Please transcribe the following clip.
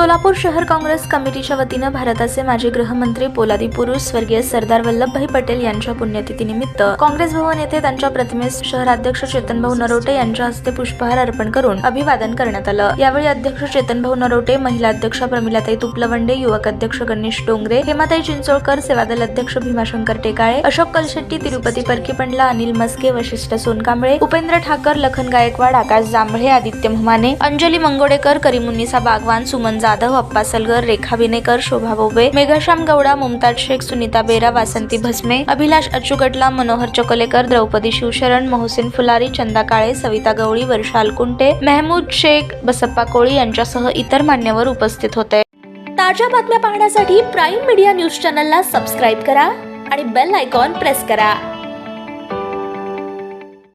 सोलापूर शहर काँग्रेस कमिटीच्या वतीनं भारताचे माजी गृहमंत्री पोलादी पुरुष स्वर्गीय सरदार वल्लभभाई पटेल यांच्या पुण्यतिथीनिमित्त काँग्रेस भवन येथे त्यांच्या प्रतिमेस शहराध्यक्ष चेतनभाऊ नरोटे यांच्या हस्ते पुष्पहार अर्पण करून अभिवादन करण्यात आलं. यावेळी अध्यक्ष चेतनभाऊ नरोटे महिला अध्यक्ष प्रमिलाताई तुपलवंडे युवक अध्यक्ष गणेश डोंगरे हेमाताई चिंचोळकर सेवादल अध्यक्ष भीमाशंकर टेकाळे अशोक कलशेट्टी तिरुपती परकीपंडला अनिल मस्के वशिष्ठ सोनकांबळे उपेंद्र ठाकर लखन गायकवाड आकाश जांभळे आदित्य महमाने अंजली मंगोडेकर करीमुन्निसा बागवान सुमन जाधव अप्पा सलगर रेखा विनेकर शोभा बोबे मेघाश्याम गौडा मुमताज शेख सुनीता बेरा वासंती भस्मे अभिलाष अचुगटला मनोहर चकोलेकर द्रौपदी शिवशरण मोहसिन फुलारी चंदा काळे सविता गवळी वर्षा अलकुंटे मेहमूद शेख बसप्पा कोळी यांच्यासह इतर मान्यवर उपस्थित होते. ताज्या बातम्या पाहण्यासाठी प्राईम मीडिया न्यूज चॅनलला सबस्क्राईब करा आणि बेल आयकॉन प्रेस करा.